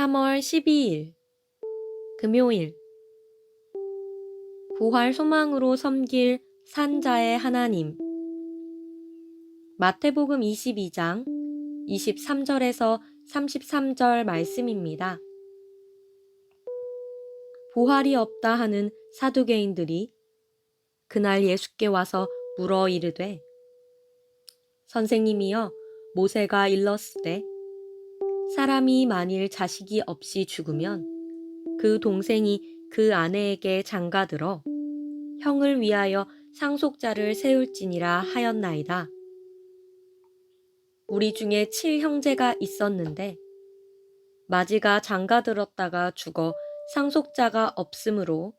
3월 12일 금요일 부활 소망으로 섬길 산자의 하나님 마태복음 22장 23절에서 33절 말씀입니다. 부활이 없다 하는 사두개인들이 그날 예수께 와서 물어 이르되 선생님이여 모세가 일렀으되 사람이 만일 자식이 없이 죽으면 그 동생이 그 아내에게 장가들어 형을 위하여 상속자를 세울지니라 하였나이다. 우리 중에 칠 형제가 있었는데 마지가 장가들었다가 죽어 상속자가 없으므로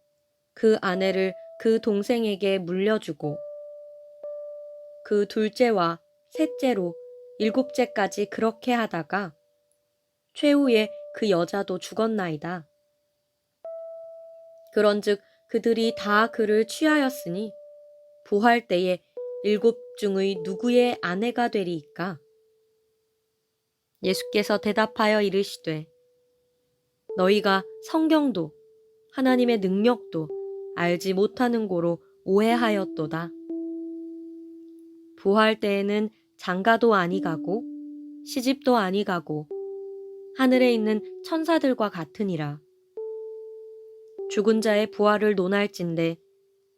그 아내를 그 동생에게 물려주고 그 둘째와 셋째로 일곱째까지 그렇게 하다가 최후에 그 여자도 죽었나이다. 그런즉 그들이 다 그를 취하였으니 부활 때에 일곱 중의 누구의 아내가 되리이까? 예수께서 대답하여 이르시되 너희가 성경도 하나님의 능력도 알지 못하는 고로 오해하였도다. 부활 때에는 장가도 아니가고 시집도 아니가고 하늘에 있는 천사들과 같으니라. 죽은 자의 부활을 논할진대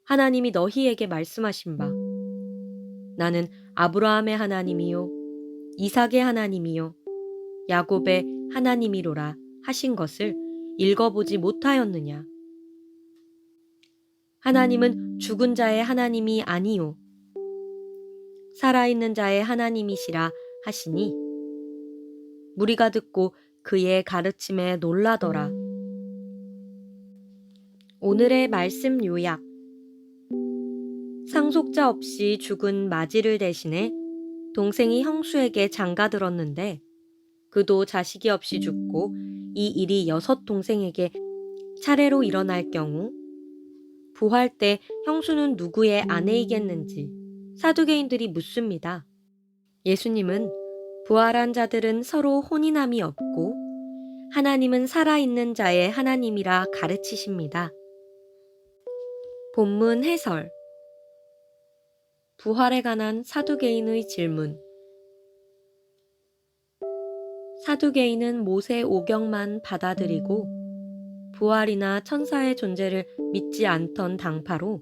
하나님이 너희에게 말씀하신 바. 나는 아브라함의 하나님이요 이삭의 하나님이요 야곱의 하나님이로라 하신 것을 읽어보지 못하였느냐? 하나님은 죽은 자의 하나님이 아니요 살아있는 자의 하나님이시라 하시니. 무리가 듣고 그의 가르침에 놀라더라. 오늘의 말씀 요약. 상속자 없이 죽은 마지를 대신해 동생이 형수에게 장가들었는데 그도 자식이 없이 죽고 이 일이 여섯 동생에게 차례로 일어날 경우 부활 때 형수는 누구의 아내이겠는지 사두개인들이 묻습니다. 예수님은 부활한 자들은 서로 혼인함이 없고 하나님은 살아있는 자의 하나님이라 가르치십니다. 본문 해설 부활에 관한 사두개인의 질문 사두개인은 모세 오경만 받아들이고 부활이나 천사의 존재를 믿지 않던 당파로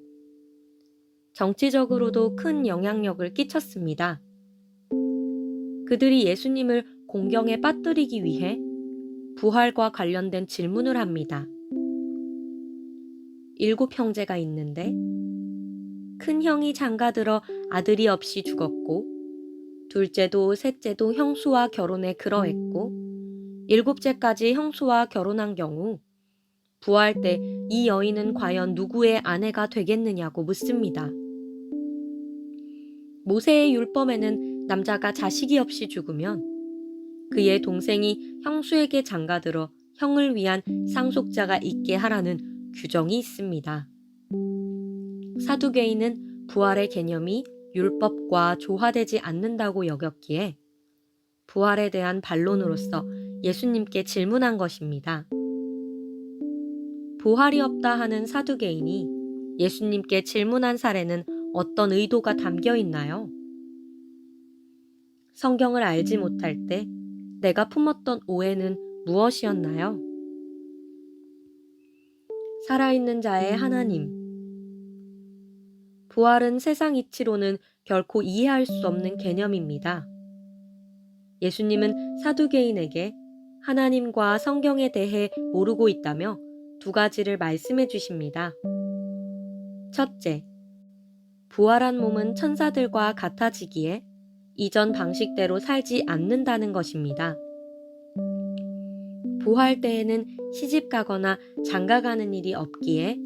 정치적으로도 큰 영향력을 끼쳤습니다. 그들이 예수님을 공경에 빠뜨리기 위해 부활과 관련된 질문을 합니다. 일곱 형제가 있는데 큰 형이 장가들어 아들이 없이 죽었고 둘째도 셋째도 형수와 결혼에 그러했고 일곱째까지 형수와 결혼한 경우 부활 때 이 여인은 과연 누구의 아내가 되겠느냐고 묻습니다. 모세의 율법에는 남자가 자식이 없이 죽으면 그의 동생이 형수에게 장가들어 형을 위한 상속자가 있게 하라는 규정이 있습니다. 사두개인은 부활의 개념이 율법과 조화되지 않는다고 여겼기에 부활에 대한 반론으로서 예수님께 질문한 것입니다. 부활이 없다 하는 사두개인이 예수님께 질문한 사례는 어떤 의도가 담겨 있나요? 성경을 알지 못할 때 내가 품었던 오해는 무엇이었나요? 살아있는 자의 하나님. 부활은 세상 이치로는 결코 이해할 수 없는 개념입니다. 예수님은 사두개인에게 하나님과 성경에 대해 모르고 있다며 두 가지를 말씀해 주십니다. 첫째, 부활한 몸은 천사들과 같아지기에 이전 방식대로 살지 않는다는 것입니다. 부활 때에는 시집 가거나 장가 가는 일이 없기에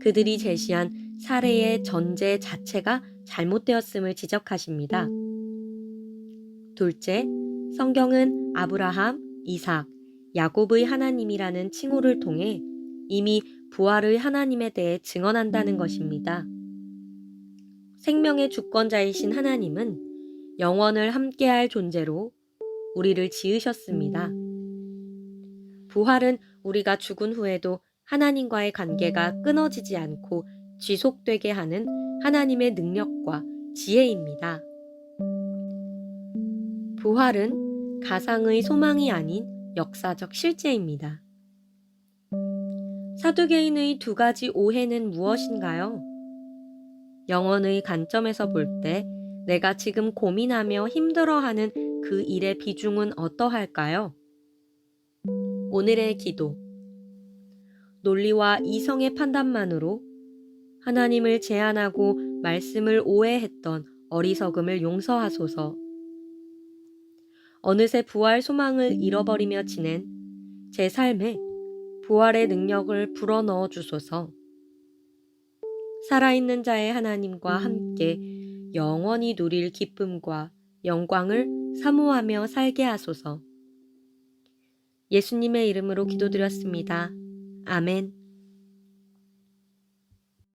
그들이 제시한 사례의 전제 자체가 잘못되었음을 지적하십니다. 둘째, 성경은 아브라함, 이삭, 야곱의 하나님이라는 칭호를 통해 이미 부활의 하나님에 대해 증언한다는 것입니다. 생명의 주권자이신 하나님은 영원을 함께할 존재로 우리를 지으셨습니다. 부활은 우리가 죽은 후에도 하나님과의 관계가 끊어지지 않고 지속되게 하는 하나님의 능력과 지혜입니다. 부활은 가상의 소망이 아닌 역사적 실제입니다. 사두개인의 두 가지 오해는 무엇인가요? 영혼의 관점에서 볼 때 내가 지금 고민하며 힘들어하는 그 일의 비중은 어떠할까요? 오늘의 기도. 논리와 이성의 판단만으로 하나님을 제안하고 말씀을 오해했던 어리석음을 용서하소서. 어느새 부활 소망을 잃어버리며 지낸 제 삶에 부활의 능력을 불어넣어 주소서. 살아있는 자의 하나님과 함께 영원히 누릴 기쁨과 영광을 사모하며 살게 하소서. 예수님의 이름으로 기도드렸습니다. 아멘.